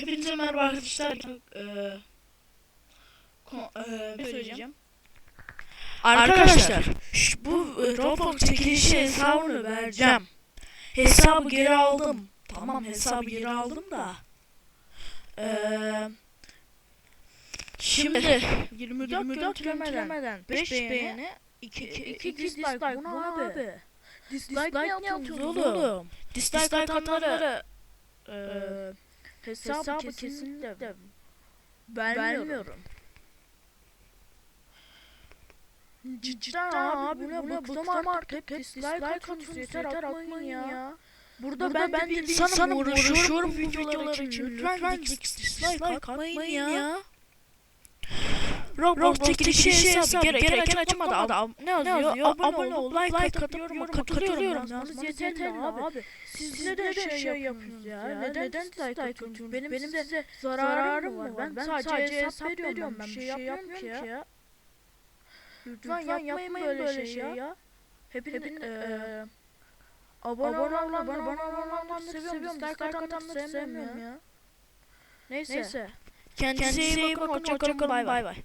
Hepinize merhaba arkadaşlar. Ko- eee, ne söyleyeceğim? Arkadaşlar, bu e, Roblox çekilişi hesabını vereceğim. Hesabı geri aldım. Tamam hesabı geri aldım da. Eee Şimdi 24, 24 görmeden 5 beğeni 2 2 dislike bu ne abi? Dislike ne atıyorsunuz oğlum? Dislike atanlara eee hesabı, kesinlikle vermiyorum. Cidden abi bu ne bıktım artık hep dislike atıyorsunuz yeter atmayın ya. Burada, ben, ben de bir insanım uğraşıyorum videolar için lütfen dislike atmayın ya. Roblox çekilişi hesabı gereken açamadı adam. Ne yazıyor? Abone ol, like atıyorum, katılıyorum. Yalnız yeterli abi. Siz neden şey yapıyorsunuz ya? Neden dislike atıyorsunuz? Benim size zararım mı var? Ben sadece hesap veriyorum. Ben bir şey yapmıyorum ki ya. Lütfen yapmayın böyle şey ya. Hepiniz eee abone olanlar abone olanları seviyorum. Dislike atanları sevmiyorum ya. Neyse. Kendinize iyi bakın. Hoşçakalın. Bay bay.